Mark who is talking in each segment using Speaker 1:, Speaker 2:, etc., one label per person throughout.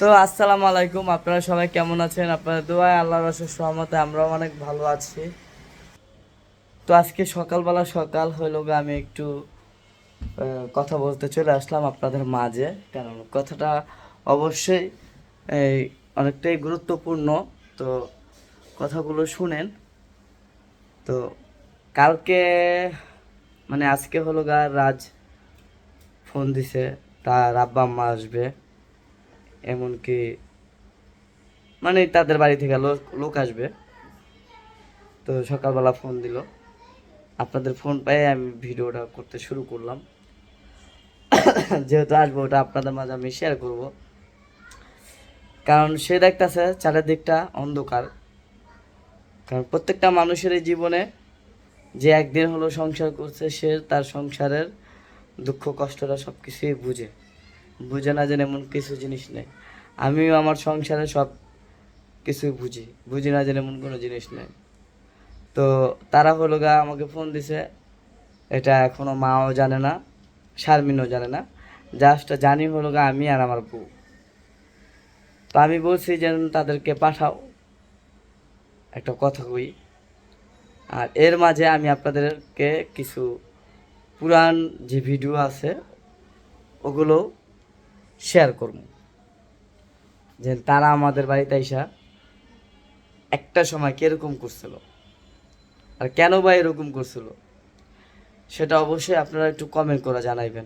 Speaker 1: তো আসসালামু আলাইকুম, আপনারা সবাই কেমন আছেন? আপনারা দোয়ায় আল্লাহর রসের সহমতে আমরাও অনেক ভালো আছি। তো আজকে সকালবেলা সকাল হইল গো আমি একটু কথা বলতে চলে আসলাম আপনাদের মাঝে। কারণ কথাটা অবশ্যই অনেকটাই গুরুত্বপূর্ণ। তো কথাগুলো শুনেন। তো কালকে মানে আজকে হলো গা রাজ ফোন দিছে, তার আব্বা আম্মা আসবে। এমনকি মানে তাদের বাড়ি থেকে লোক লোক আসবে। তো সকালবেলা ফোন দিল। আপনাদের ফোন পেয়ে আমি ভিডিওটা করতে শুরু করলাম। যেহেতু আসব, ওটা আপনাদের মাঝে আমি শেয়ার করব। কারণ সে দেখতেছে চারিদিকটা অন্ধকার। কারণ প্রত্যেকটা মানুষের এই জীবনে যে একদিন হলো সংসার করছে, সে তার সংসারের দুঃখ, কষ্টটা সব কিছুই বুঝে। বুঝে না যেন এমন কিছু জিনিস নেই। আমিও আমার সংসারে সব কিছু বুঝি। বুঝি না যেন এমন কোনো জিনিস নেই। তো তারা হলো গা আমাকে ফোন দিছে। এটা এখনও মাও জানে না, শারমিনও জানে না। জাস্ট জানি হলো গা আমি আর আমার বউ। তো আমি বলছি যে তাদেরকে পাঠাও। একটা কথা কই। আর এর মাঝে আমি আপনাদেরকে কিছু পুরান যে ভিডিও আছে, ওগুলো শেয়ার করব। যে তারা আমাদের বাড়িতে আইসা একটা সময় কীরকম করছিল? আর কেন বা এরকম করছিল? সেটা অবশ্যই আপনারা একটু কমেন্ট করে জানাইবেন।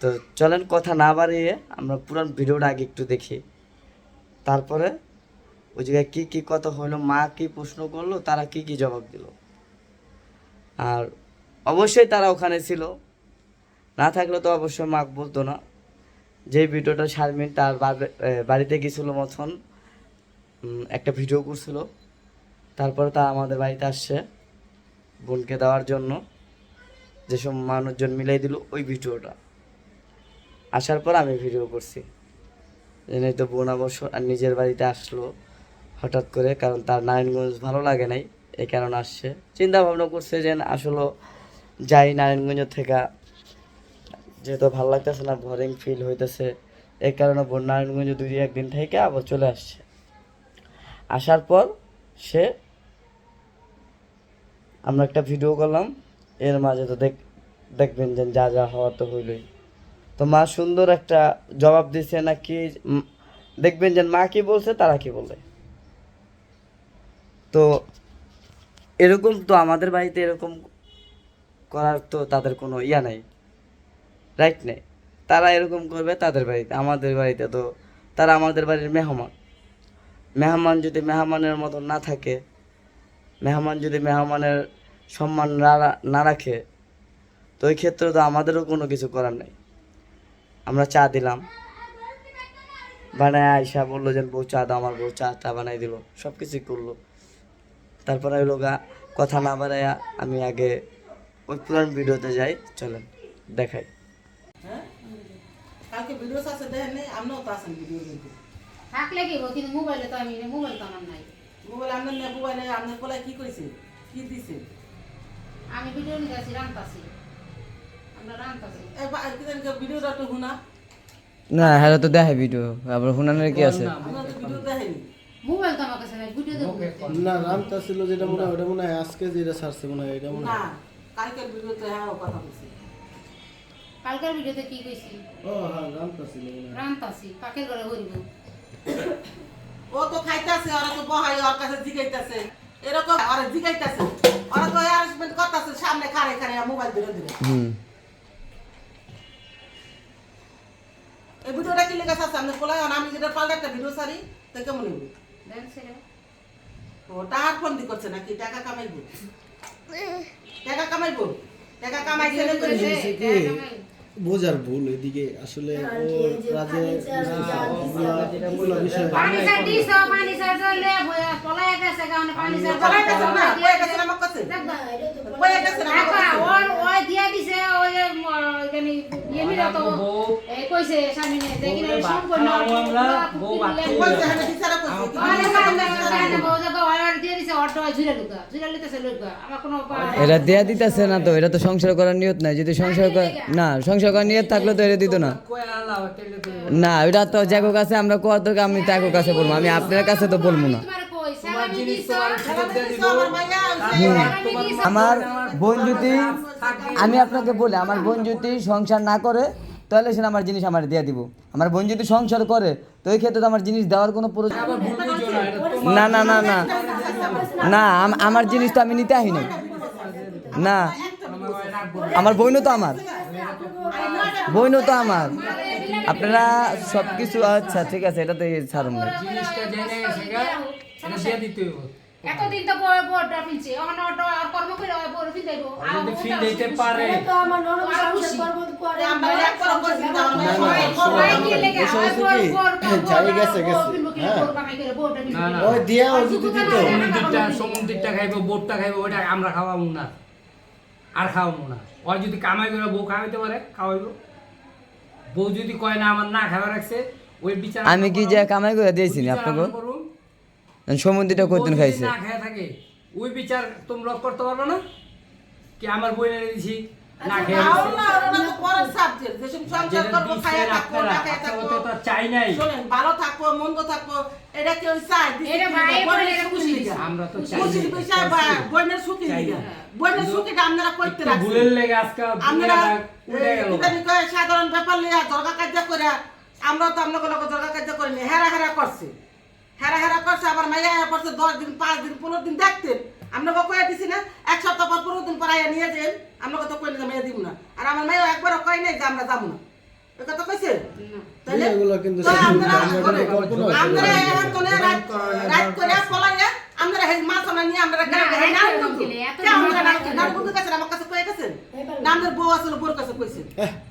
Speaker 1: তো চলেন কথা না বাড়িয়ে আমরা পুরান ভিডিওটা আগে একটু দেখি। তারপরে ওই জায়গায় কী কী কথা হলো মা কি প্রশ্ন করল, তারা কি কি জবাব দিল। আর অবশ্যই তারা ওখানে ছিল। না থাকলে তো অবশ্যই মা বলতো না। যে ভিডিওটা শারমিন তার বাড়িতে গেছিল মতন একটা ভিডিও করছিল। তারপরে তা আমাদের বাড়িতে আসছে বোনকে দেওয়ার জন্য। যেসব মানুষজন মিলাই দিল ওই ভিডিওটা। আসার পর আমি ভিডিও করছি। জেনে তো বোন অবশ্য আর নিজের বাড়িতে আসলো হঠাৎ করে, কারণ তার নারায়ণগঞ্জ ভালো লাগে নাই এই কারণে আসছে। চিন্তা ভাবনা করছে যে আসলে যাই নারায়ণগঞ্জ থেকে যেহেতু ভালো লাগতেছে না বোরিং ফিল হইতেছে। এই কারণে বোন নারায়ণগঞ্জ দুই একদিন থেকে আবার চলে আসছে। আসার পর সে আমরা একটা ভিডিও করলাম। এর মাঝে তো দেখ দেখবেন যে যা যা হওয়া তো হইলই। তো মা সুন্দর একটা জবাব দিছে নাকি উম, দেখবেন যে মা কি বলছে তারা কি বলে তো এরকম তো আমাদের বাড়িতে এরকম করার তো তাদের কোনো ইয়া নাই। রাইট নেই। তারা এরকম করবে তাদের বাড়িতে, আমাদের বাড়িতে তো তারা আমাদের বাড়ির মেহমান। মেহমান যদি মেহমানের মতো না থাকে, মেহমান যদি মেহমানের সম্মান না রাখে, তো ওই ক্ষেত্রে তো আমাদেরও কোনো কিছু করার নেই। আমরা চা দিলাম। বানায় আয়সা বলল যে, বউ চা দাও, আমার বউ চা টা বানাই দিল। সব কিছুই করল। তারপরে ওই লোক কথা না বাড়াইয়া আমি আগে ওই পুরান ভিডিওতে যাই, চলেন, দেখাই?
Speaker 2: কালকে ভিডিও আছে দেখেন নাই? আপনিও তো আছেন ভিডিও কিন্তু
Speaker 3: থাকলে কি কিন্তু মোবাইলে তো আমি মোবাইল তো আমার নাই।
Speaker 2: মোবাইল আপনার নিয়ে মোবাইলে আপনার কোলায় কি কইছে? কি দিছে?
Speaker 3: আমি ভিডিও আছি রান্তাছি। আমরা রান্তাছি।
Speaker 2: জানি ভিডিওটা একটু শুনা।
Speaker 4: না হ্যাঁ তো দেখে ভিডিও আবার হুনানের কি আছে?
Speaker 2: ভিডিও দেখেনি।
Speaker 3: মোবাইল তো আমার কাছে নাই ভিডিও
Speaker 5: না রামটা যেটা মনে হয় ওটা মনে হয় আজকে যেটা ছাড়ছে মনে হয় এটা মনে
Speaker 2: না
Speaker 5: হয়
Speaker 2: কালকের ভিডিওতে হ্যাঁ কথা বলছি।
Speaker 3: কালকার ভিডিওতে কি কইছি?
Speaker 5: ও হ্যাঁ মনে
Speaker 3: রান্তাছি পাকের ঘরে হইব?
Speaker 2: ও তো খাইতেছে ওরা তো বহাই ওর কাছে জিগাইতেছে। এরকম ওরা জিগাইতেছে। ওরা তো অ্যারেঞ্জমেন্ট করতেছে সামনে খারে খারে মোবাইল ধরে ধরে।
Speaker 4: হুম।
Speaker 2: এই ভিডিওটা কি লেগে আছে? আপনার কোলায় আর আমি যেটা পাল্টা একটা ভিডিও সারি তো কেমন
Speaker 3: ছেড়ে
Speaker 2: ও টাকার ফোন দি করছে নাকি? টাকা কামাইবো? টাকা কামাইবো? টাকা
Speaker 3: কামাইছে না।
Speaker 5: বোঝার ভুল এদিকে আসলে ও রাজে ওগুলো বিষয়
Speaker 3: পানি পানি ওই দিয়া
Speaker 4: দিতেছে না তো এটা তো সংসার করার নিয়ত নাই, যদি সংসার না, সংসার করার নিয়ত থাকলে তো এটা দিত না। না এটা তো যাকো কাছে আমরা কোয়া তো আমি তাকো কাছে বলব, আমি আপনার কাছে তো বলব না।
Speaker 2: আমার
Speaker 4: বোন যদি আমি আপনাকে বলি আমার বোন যদি সংসার না করে তাহলে সে আমার জিনিস আমার দিয়ে দিব। আমার বোন যদি সংসার করে তো ওই ক্ষেত্রে তো আমার জিনিস দেওয়ার কোনো প্রয়োজন না না না না না। আম- আমার জিনিস তো আমি নিতে আহি না না আমার বইনও তো আমার। বইনও তো আমার। আপনারা সব কিছু আচ্ছা ঠিক আছে এটা তো ছাড়ুন না
Speaker 6: জিনিসটা জেনে গেছে গা, এটা দিয়ে দিতে হইব।
Speaker 3: এতদিন তো বড় বড়টা ফিনছে ওখানে অটো আর কর্ম করে বড় ফিন দেবো।
Speaker 6: আর যদি ফিল দিতে পারে।
Speaker 2: আমরা এক করে কইছি না আমার মাইয়া
Speaker 3: সবাই কি লেগে
Speaker 5: বিষয়
Speaker 3: বড় বড়
Speaker 5: যাই গেছে গেছে, হ্যাঁ। ওই যদি দিত
Speaker 6: সমুদ্রটা সমুদ্রটা খাইবো বোটটা খাইবো ওটা আমরা খাওয়াবো না। আর খাওয়াবো না। ওর যদি কামাই করে বউ খাওয়াইতে পারে খাওয়াইবো। বউ যদি কয় না আমার না খাওয়া রাখছে ওই বিচার
Speaker 4: আমি কি যে কামাই করে দিয়েছি না আপনাকে? সমুদ্রটা কতদিন খাইছে
Speaker 6: না খায় থাকে ওই বিচার তোমরা করতে পারবে না কি আমার বই এনে দিছি না খেয়ে
Speaker 2: আও
Speaker 6: দিছি।
Speaker 2: না না তো পরের সাবজেক্ট যেসব সংসার করব খায়া থাকব না খায়া
Speaker 6: আচ্ছা,
Speaker 2: থাকব
Speaker 6: তো চাই নাই
Speaker 2: শোনেন ভালো থাকব মন্দ থাকব এটা কেউ চায় দিদি
Speaker 3: এটা ভাই,
Speaker 2: বোনের
Speaker 3: খুশি।
Speaker 6: আমরা তো চাই নাই,
Speaker 2: বিষয় বা
Speaker 6: চাইছি।
Speaker 2: বোনের সুখী
Speaker 6: চাই
Speaker 2: লিগা।
Speaker 6: না।
Speaker 2: বোনের সুখীটা আপনারা করতে রাখছেন
Speaker 6: ভুলের লেগে আজকে
Speaker 2: আমরা
Speaker 6: উল্টে গেল
Speaker 2: কি কয় সাধারণ ব্যাপার লিয়া জর্গা কার্য করে আমরা তো আপনাকে লোক জর্গা কার্য করিনি হেরা হেরা করছে হেরা হেরা করছে আবার মাইয়া আয়া পড়ছে দশ দিন পাঁচ দিন পনেরো দিন দেখতেন। আপনাকে কয়ে দিছি না এক সপ্তাহ পর পনেরো দিন পর আয়া নিয়ে যান আপনাকে তো কই না মেয়ে দিব না। আর আমার মেয়েও একবারও কয় নাই যে আমরা যাব না। এ কথা কইছে? তাহলে আমরা
Speaker 5: আমরা
Speaker 2: আমরা
Speaker 5: না।
Speaker 2: এখন রাত করে পলাইয়া আমরা হেই মাছ না নিয়ে আমরা
Speaker 3: না,
Speaker 2: হেই না
Speaker 3: এত
Speaker 2: কে আমরা না না বন্ধু কাছে আমার কাছে কয়ে গেছেন? না আমাদের বউ আসলে বউর কাছে কইছেন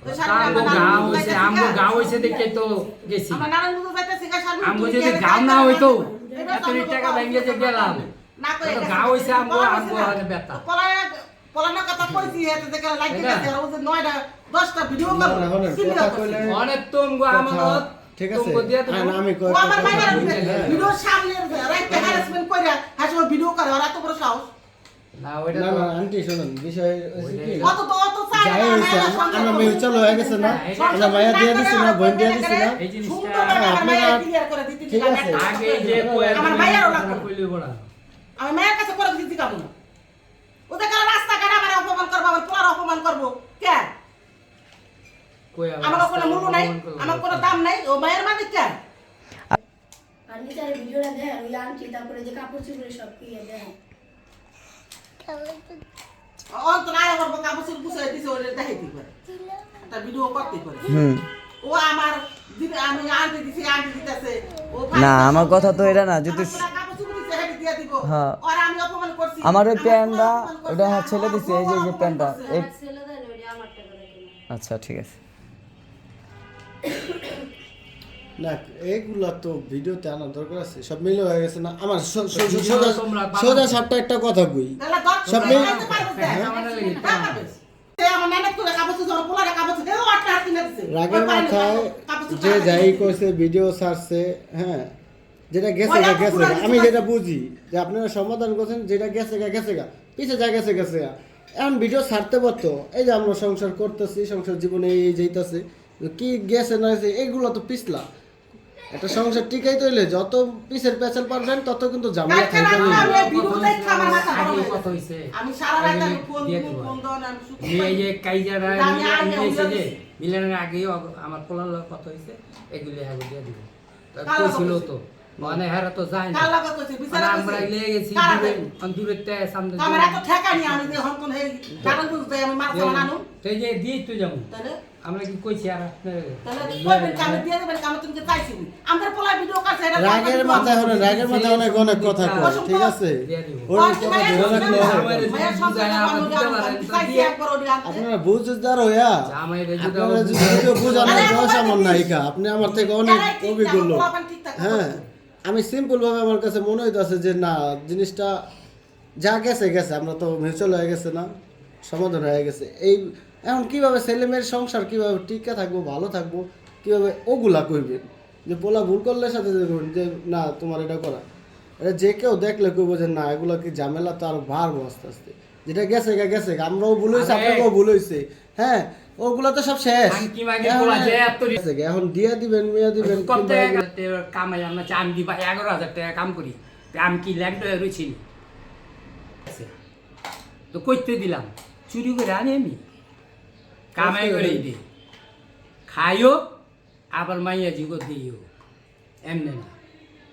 Speaker 2: ওই
Speaker 6: আমগো
Speaker 2: আমরা
Speaker 6: গাও হইছে আমগো গাও হইছে দেখে তো গেছি।
Speaker 2: আমরা নারায়ণ বন্ধু যাইতাছি গা, শাড়ি
Speaker 6: আমগো যদি গাও না হইতো এত টাকা
Speaker 2: গাও
Speaker 6: যে গেলাম।
Speaker 2: না গেছে।
Speaker 6: গাও হইছে আমগো আমগো
Speaker 2: হইছে না।
Speaker 6: হাতে ব্যথা।
Speaker 2: পলায়া পলানোর কথা কইছি এতে দেখে লাইক? গেছে আর ও যে নয়টা দশটা ভিডিও।
Speaker 5: কইলে-
Speaker 6: অনেক তুমগো আমানত।
Speaker 5: ঠিক আছে? আইন আমি কয়েকটা
Speaker 2: আমার
Speaker 5: বলি, হ্যাঁ।
Speaker 2: ভিডিও সামনে রাইতে হ্যারাসমেন্ট কইরা হাসো ভিডিও করে ওরা তো বড় সাহস।
Speaker 6: না ওইটা
Speaker 5: না আন্টি শুনুন বিষয় কি?
Speaker 2: অত তো অত চাই না,
Speaker 5: হয়েছে
Speaker 2: মায়েরা
Speaker 5: আমার
Speaker 2: সংসার
Speaker 5: আমার
Speaker 2: করবে।
Speaker 5: মেয়ে চালু হয়ে গেছে না? আমরা মায়া দিয়ে দিছি না বোন দিয়ে দিছি না?
Speaker 6: এই জিনিসটা
Speaker 2: সুন্দর করে আমার
Speaker 5: আপনারা-
Speaker 2: মায়ের clear করে দিতে
Speaker 5: ঠিক আছে।
Speaker 6: আগে যে
Speaker 2: আমার মায়েরও লাগবে।
Speaker 6: কইলে বড়া
Speaker 2: আমি মায়ের কাছে করে দিতে যাব না ওদের কারণে রাস্তা কাটা আমার অপমান করব আমার পোলার অপমান করব। কে?
Speaker 6: কই
Speaker 2: আমার কোনো মূল্য নাই আমার কোনো দাম নাই ও মায়ের মানে কে
Speaker 7: আর নিচারে ভিডিওটা দেয় ওই তারপরে যে কাপড় চুপড়ে সব দেয়।
Speaker 4: না, আমার কথা তো এটা না, যদি-
Speaker 2: আমার
Speaker 4: হ্যাঁ। আমার ওই প্যান্টটা ওটা
Speaker 2: আমার
Speaker 4: ছেলে দিছে এই যে প্যান্টটা আচ্ছা ঠিক আছে।
Speaker 5: না এইগুলা তো ভিডিওতে আনার দরকার আছে। সব মিলে হয়ে গেছে না? আমার সোজা সোজা সাপটা একটা কথা কই। সব
Speaker 2: তো?
Speaker 6: হ্যাঁ,
Speaker 2: হ্যাঁ।
Speaker 5: রাগের মাথায় যে যাই করছে ভিডিও ছাড়ছে হ্যাঁ যেটা গেছে গা গেছে গা। আমি যেটা বুঝি যে আপনারা সমাধান করছেন যেটা গেছে গা গেছে গা। পিছে যা গেছে গেছে গা। এখন ভিডিও ছাড়তে পারতো। এই যে আমরা সংসার করতেছি সংসার জীবনে এই যেতেছে কি গেছে না গেছে এগুলো তো পিছলা। একটা সংসার টিকাই তৈলে যত পিছের পেছাল পারবেন তত কিন্তু ঝামেলা
Speaker 2: কালকে
Speaker 5: খাইতে হইবে।
Speaker 2: আমি। সারা রাত আমি ফোন ফোন
Speaker 6: দিবো।
Speaker 2: না, আমি
Speaker 6: এই যে কাইজারা
Speaker 2: আগে
Speaker 6: মিলাইছে যে। আগেই আমার পোলার লগে কত হইছে এগুলি আগে দিয়ে দিব তা কইছিল তো মানে হেরা তো যায় না
Speaker 2: কার লাগে কইছে? বিচারে
Speaker 6: মানে আমরা লিয়ে গেছি দূরে তে সামনে
Speaker 2: তো আমার ঠেকা নিয়ে আমি যে গাড়ন বুঝতে আমি
Speaker 6: তো যে দিয়ে তো যাব
Speaker 2: তাহলে
Speaker 6: আমরা কি কইছি আর
Speaker 5: রাগের মাথায় হলে রাগের মাথায় অনেক অনেক কথা কয় ঠিক আছে?
Speaker 6: আমার।
Speaker 5: আপনারা বুঝদার হইয়া আপনারা যদি নায়িকা। আপনি আমার থেকে অনেক অভিজ্ঞ লোক। হ্যাঁ আমি সিম্পল ভাবে আমার কাছে মনে হইতাছে যে না জিনিসটা যা গেছে গেছে। আমরা তো মিউচুয়াল হয়ে গেছে না সমাধান হয়ে গেছে। এই এখন কীভাবে ছেলে মেয়ের সংসার কীভাবে টিকে থাকব ভালো থাকব কীভাবে ওগুলা করবেন যে পোলা ভুল করলে সাথে যে না তোমার এটা করা। এটা যে কেউ দেখলে কইবো যে না এগুলো কি ঝামেলা? তো আরও বাড়বো আস্তে আস্তে। যেটা গেছে গা গেছে আমরাও ভুল হয়েছে আপনাকেও ভুল হয়েছে হ্যাঁ ওগুলা তো সব শেষ। এখন-
Speaker 6: পোলা যে এত রি-
Speaker 5: গেছে গা। এখন দিয়ে দিবেন মেয়ে দিবেন
Speaker 6: কামাই আমরা আমি দিবা এগারো হাজার টাকা কাম করি। আমি কি হয়ে রয়েছি তো করতে দিলাম চুরি করে আনি আমি? কামাই করে দিই খাইও আবার মাইয়া জিগো দিও এমনি না।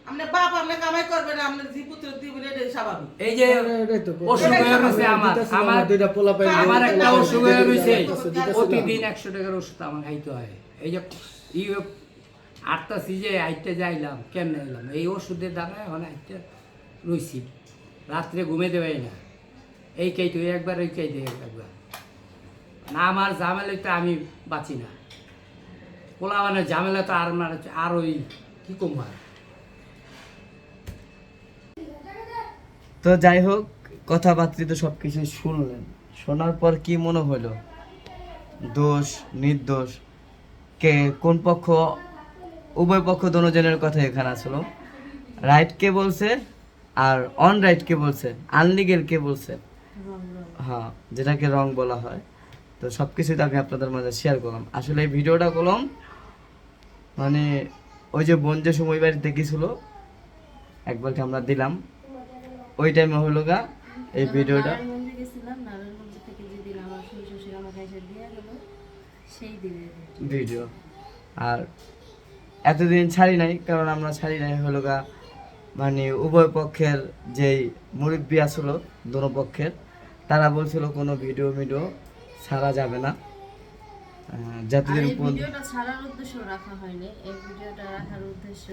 Speaker 2: আপনি বাপ আপনি কামাই করবেন আপনি জি পুত্র দিবেন স্বাভাবিক।
Speaker 6: এই যে। অসুখ হয়ে রয়েছে আমার। আমার
Speaker 5: দুইটা পোলা পাই
Speaker 6: আমার একটা অসুখ হয়ে
Speaker 5: না।
Speaker 6: প্রতিদিন একশো টাকার ওষুধ আমার খাইতে হয়। এই যে ই আটটা সিজে আইটটা যাইলাম কেমনে এলাম এই ওষুধের দ্বারা এখন আইটটা রইছি। রাত্রে ঘুমে দেওয়াই না। এই কেইতে একবার ওই কেইতে একবার। না আমার ঝামেলা তো আমি বাঁচি না। পোলা মানে ঝামেলা তো আর মানে আর ওই কি কম আর?
Speaker 1: তো যাই হোক কথাবার্তা তো সব কিছু শুনলেন। শোনার পর কি মনে হলো? দোষ নির্দোষ? কে কোন পক্ষ? উভয় পক্ষ দোনোজনের কথা এখানে আসলো। রাইট কে বলছে? আর অন রাইট কে বলছে? আনলিগেল কে বলছে? হ্যাঁ যেটাকে রং বলা হয়। তো সব কিছুই তো আমি আপনাদের মাঝে শেয়ার করলাম। আসলে এই ভিডিওটা করলাম মানে ওই যে বোন যে সময় বাড়িতে গেছিল একবারকে আমরা দিলাম ওই টাইমে হলো গা এই ভিডিওটা।
Speaker 8: ভিডিও।
Speaker 1: আর এতদিন ছাড়ি নাই কারণ আমরা ছাড়ি নাই হলো গা মানে উভয় পক্ষের যেই মুরব্বী আসলো দোনো পক্ষের তারা বলছিল কোনো ভিডিও ভিডিও ছাড়া যাবে না।
Speaker 8: ভিডিওটা ছাড়ার উদ্দেশ্য রাখা হয়নি। এই ভিডিওটা রাখার উদ্দেশ্য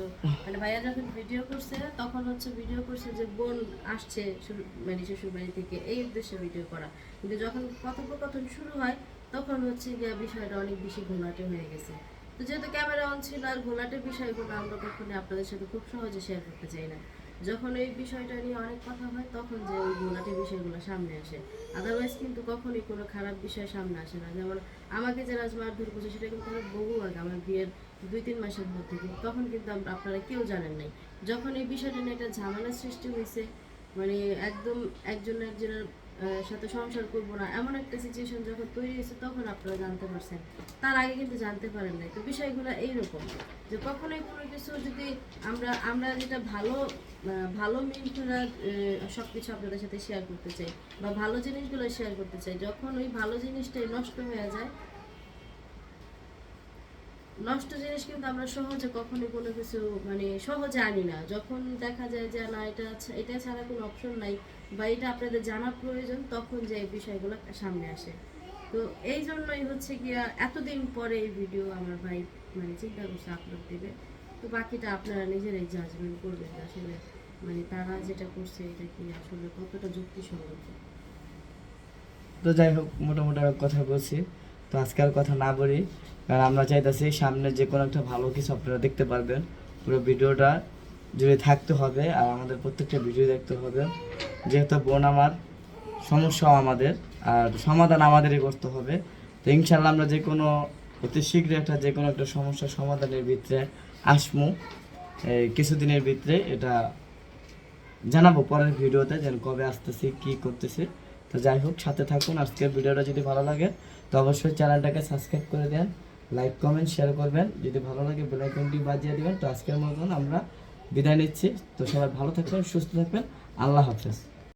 Speaker 8: মানে ভাইয়া যখন ভিডিও করছে তখন হচ্ছে ভিডিও করছে যে বোন আসছে মানে শ্বশুর বাড়ি থেকে। এই উদ্দেশ্যে ভিডিও করা। কিন্তু যখন কথোপকথন শুরু হয় তখন হচ্ছে গিয়া বিষয়টা অনেক বেশি ঘোলাটে হয়ে গেছে। তো যেহেতু ক্যামেরা অন ছিল আর ঘোলাটের বিষয়গুলো আমরা কখনোই আপনাদের সাথে খুব সহজে শেয়ার করতে চাই না। যখন এই বিষয়টা নিয়ে অনেক কথা হয়, তখন যে ওই গোলাটি বিষয়গুলো সামনে আসে। আদারওয়াইজ কিন্তু কখনই কোনো খারাপ বিষয় সামনে আসে না। যেমন আমাকে যে আজ মারধর করছে সেটা কিন্তু অনেক বহু আগে, আমার বিয়ের দুই তিন মাসের মধ্যে তখন কিন্তু আপনারা কেউ জানেন নাই। যখন এই বিষয়টা নিয়ে একটা ঝামেলার সৃষ্টি হয়েছে মানে একদম একজন একজনের সাথে সংসার করব না। এমন একটা সিচুয়েশন যখন তৈরি হয়েছে, তখন আপনারা জানতে পারছেন। তার আগে কিন্তু জানতে পারেন নাই। তো বিষয়গুলো এইরকম যে কখনোই কোনো কিছু যদি আমরা আমরা যেটা ভালো ভালো করে সব কিছু আপনাদের সাথে শেয়ার করতে চাই বা ভালো জিনিসগুলো শেয়ার করতে চাই, যখন ওই ভালো জিনিসটাই নষ্ট হয়ে যায় নষ্ট জিনিস কিন্তু আমরা সহজে কখনোই কোনো কিছু মানে সহজে আনি না। যখন দেখা যায় যে, না, এটা এটা ছাড়া কোনো অপশন নাই বা এটা আপনাদের জানা প্রয়োজন, তখন যে এই বিষয়গুলো সামনে আসে। তো এই জন্যই হচ্ছে গিয়া এতদিন পরে এই ভিডিও আমার ভাই মানে চিন্তা করছে আপলোড দেবে। তো বাকিটা আপনারা নিজেরাই জাজমেন্ট করবেন আসলে মানে তারা যেটা করছে, এটা কি আসলে কতটা যুক্তিসঙ্গত?
Speaker 1: তো যাই হোক, মোটামুটি কথা বলছি। তো আজকে আর কথা না বলি, কারণ আমরা চাইতেছি সামনে যে কোনো একটা ভালো কিছু আপনারা দেখতে পারবেন। পুরো ভিডিওটা জুড়ে থাকতে হবে আর আমাদের প্রত্যেকটা ভিডিও দেখতে হবে। যেহেতু বোন আমার, সমস্যাও আমাদের আর সমাধান আমাদেরই করতে হবে। তো ইনশাল্লাহ আমরা যে কোনো অতি শীঘ্রই একটা যে কোনো একটা সমস্যার সমাধানের ভিতরে আসমু এই কিছুদিনের ভিতরে এটা জানাব পরের ভিডিওতে যেন কবে আসতেছি, কি করতেছি। তো যাই হোক, সাথে থাকুন। আজকের ভিডিওটা যদি ভালো লাগে তো অবশ্যই চ্যানেলটাকে সাবস্ক্রাইব করে দেন, লাইক, কমেন্ট শেয়ার করবেন। যদি ভালো লাগে, বেল আইকনটি বাজিয়ে দেবেন। তো আজকের মতন আমরা বিদায় নিচ্ছি। তো সবাই ভালো থাকবেন, সুস্থ থাকবেন। আল্লাহ হাফেজ।